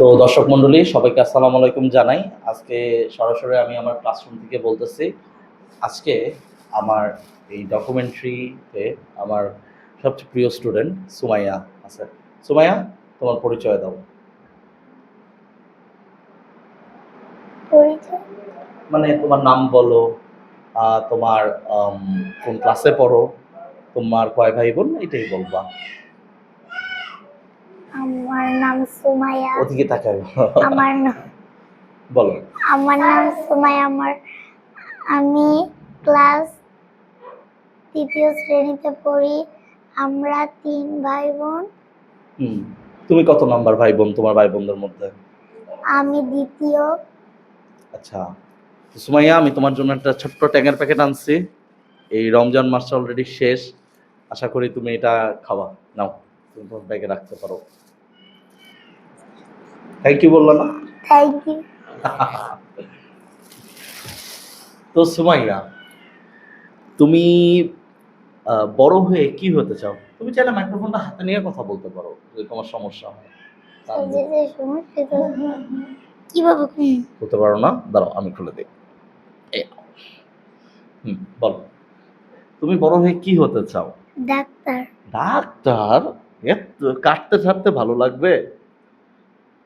তো দর্শক মণ্ডলী সবাইকে আসসালামু আলাইকুম জানাই। আজকে সরাসরি আমি আমার ক্লাসরুম থেকে বলতেছি আজকে আমার এই ডকুমেন্টারিতে আমার সবচেয়ে প্রিয় স্টুডেন্ট সুমাইয়া আছে। সুমাইয়া তোমার পরিচয় দাও। মানে তোমার নাম বলো তোমার কোন ক্লাসে পড়ো তোমার কয় ভাই বোন এটাই বলবা। নাম সুমাইয়া। ওদিকে তাকাই আমার নাম বলো আমার নাম সুমাইয়া আমার আমি ক্লাস তৃতীয় শ্রেণীতে পড়ি। আমরা তিন ভাই বোন তুমি কত নাম্বার ভাই বোন তোমার ভাই বোনদের মধ্যে? আমি দ্বিতীয়। আচ্ছা। সুমাইয়া আমি তোমার জন্য একটা ছোট্ট ট্যাঙের প্যাকেট আনছি। এই রমজান মাসটা অলরেডি শেষ। আশা করি তুমি এটা খাওয়া। নাও তুমি তোমার ব্যাগে রাখতে পারো। থ্যাংক ইউ বলল না? থ্যাংক ইউ তো সুমাইয়া তুমি বড় হয়ে কি হতে চাও? তুমি চাইলে মাইক্রোফোনটা হাতে নিয়ে কথা বলতে পারো যদি তোমার সমস্যা হয়। কীভাবে বলতে পারো না? দাঁড়াও আমি খুলে দিই। এই হুম বলো। তুমি বড় হয়ে কি হতে চাও? ডাক্তার। ডাক্তার? এত কাটতে ছাড়তে ভালো লাগবে?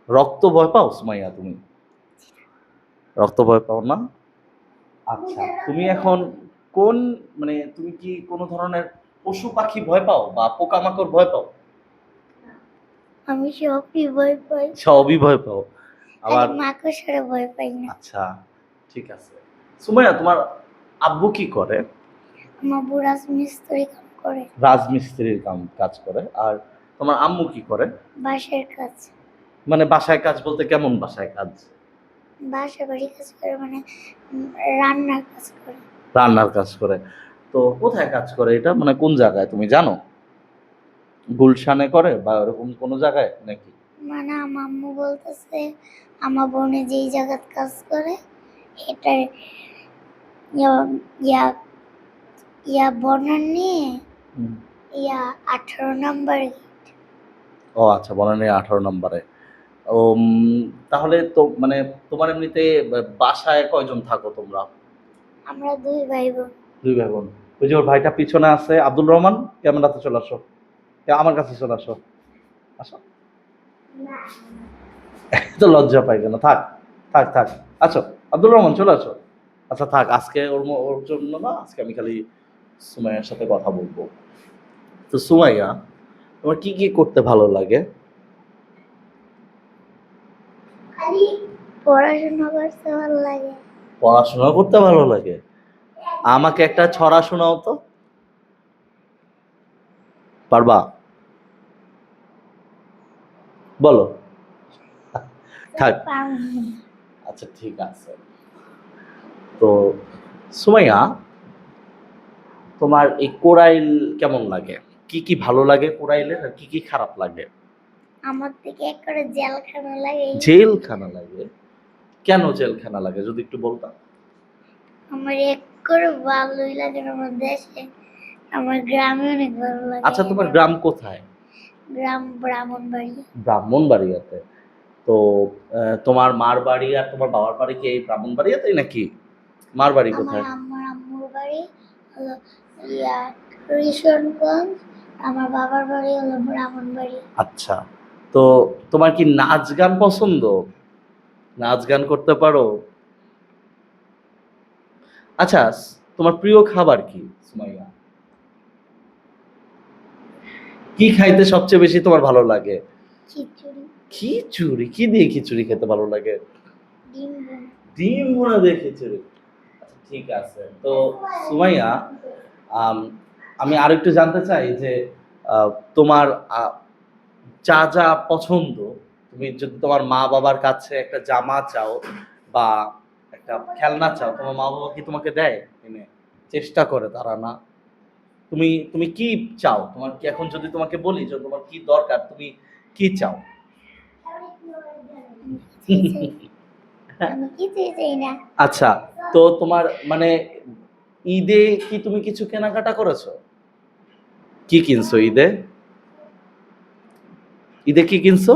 রক্ত ভয় পাও সুমাইয়া তুমি? রক্ত ভয় পাও না? আচ্ছা তুমি এখন কোন মানে তুমি কি কোনো ধরনের পশু পাখি ভয় পাও বা পোকামাকড় ভয় পাও? আমি সবই ভয় পাই। সবই ভয় পাও। আবার মাকড়সারে ভয় পাই না। আচ্ছা ঠিক আছে। সুমাইয়া তোমার আব্বু কি করে? আমার বুড়া মিস্ত্রি কাম করে। রাজমিস্ত্রির কাম কাজ করে। আর তোমার আম্মু কি করে? বাঁশের কাজ। মানে বাসায় কাজ বলতে কেমন বাসায় কাজ? বাসা বাড়ি কাজ করে মানে রান্নার কাজ করে। রান্নার কাজ করে। তো কোথায় কাজ করে এটা? মানে কোন জায়গায়? তুমি জানো? গুলশানে করে বা এরকম কোনো জায়গায় নাকি? মানে আমার আম্মু বলতেছে আমার বোনে যেই জায়গাত কাজ করে এটা ইয়া- ইয়া ইয়া বনার নিয়ে ইয়া আঠারো নাম্বার ও আচ্ছা বনানী আঠারো নম্বরে। ও তাহলে তো মানে তোমার এমনিতে বাসায় কয়জন থাকো তোমরা? আমরা দুই ভাই বোন দুই ভাই বোন ওই যে ওর ভাইটা পিছনে আছে আব্দুল রহমান ক্যামেরাতে চলে আসো? আমার কাছে চলে আসো। আসো। তো লজ্জা পাই কেন? থাক থাক থাক। আচ্ছা আব্দুল রহমান চলে আসো। আচ্ছা থাক আজকে ওর ওর জন্য না আজকে আমি খালি সুমাইয়ার সাথে কথা বলব। তো সুমাইয়া তোমার কি কি করতে ভালো লাগে? পড়াশোনা করতে ভালো লাগে। পড়াশোনা করতে ভালো লাগে? আমাকে একটা ছড়া শোনাও তো। পারবা? বলো। থাক। আচ্ছা ঠিক আছে। তো, সুমাইয়া, তোমার এই কোরাইল কেমন লাগে? কি কি ভালো লাগে কোরাইলের আর কি কি খারাপ লাগে? আমার থেকে এক করে জেলখানা লাগে। জেলখানা লাগে? কেন জেলখানা লাগে যদি একটু বলতাম আমার এক করে ভালোই লাগে আমার দেশে আমার গ্রামে অনেক ভালো লাগে। আচ্ছা তোমার গ্রাম কোথায়? গ্রাম ব্রাহ্মণবাড়ি ব্রাহ্মণবাড়িয়াতে। তো তোমার মার বাড়ি আর তোমার বাবার বাড়ি কি এই ব্রাহ্মণবাড়িয়াতে নাকি? মার বাড়ি কোথায়? আমার আম্মুর বাড়ি হলো ইয়া কিশোরগঞ্জ আমার বাবার বাড়ি হলো ব্রাহ্মণবাড়ি আচ্ছা। তো তোমার কি নাচ গান পছন্দ? নাচ গান করতে পারো? আচ্ছা তোমার প্রিয় খাবার কি সুমাইয়া? কি খাইতে সবচেয়ে বেশি তোমার ভালো লাগে? খিচুড়ি। খিচুড়ি? কি দিয়ে খিচুড়ি খেতে ভালো লাগে? ডিম। ভুনা দিয়ে খিচুড়ি। আচ্ছা, ঠিক আছে। তো সুমাইয়া আম, আরেকটু জানতে চাই যে আহ, তোমার যা যা পছন্দ, তুমি যদি তোমার মা বাবার কাছে একটা জামা চাও বা একটা খেলনা চাও, তোমার মা বাবা কি তোমাকে দেয় এনে? চেষ্টা করে তারা না। তুমি তুমি কি চাও? তোমার কি এখন যদি তোমাকে বলি যে তোমার কি দরকার, তুমি কি চাও? আচ্ছা তো তোমার মানে ঈদে কি তুমি কিছু কেনাকাটা করেছ? কি কিনছো ঈদে? ঈদে কি কিনছো?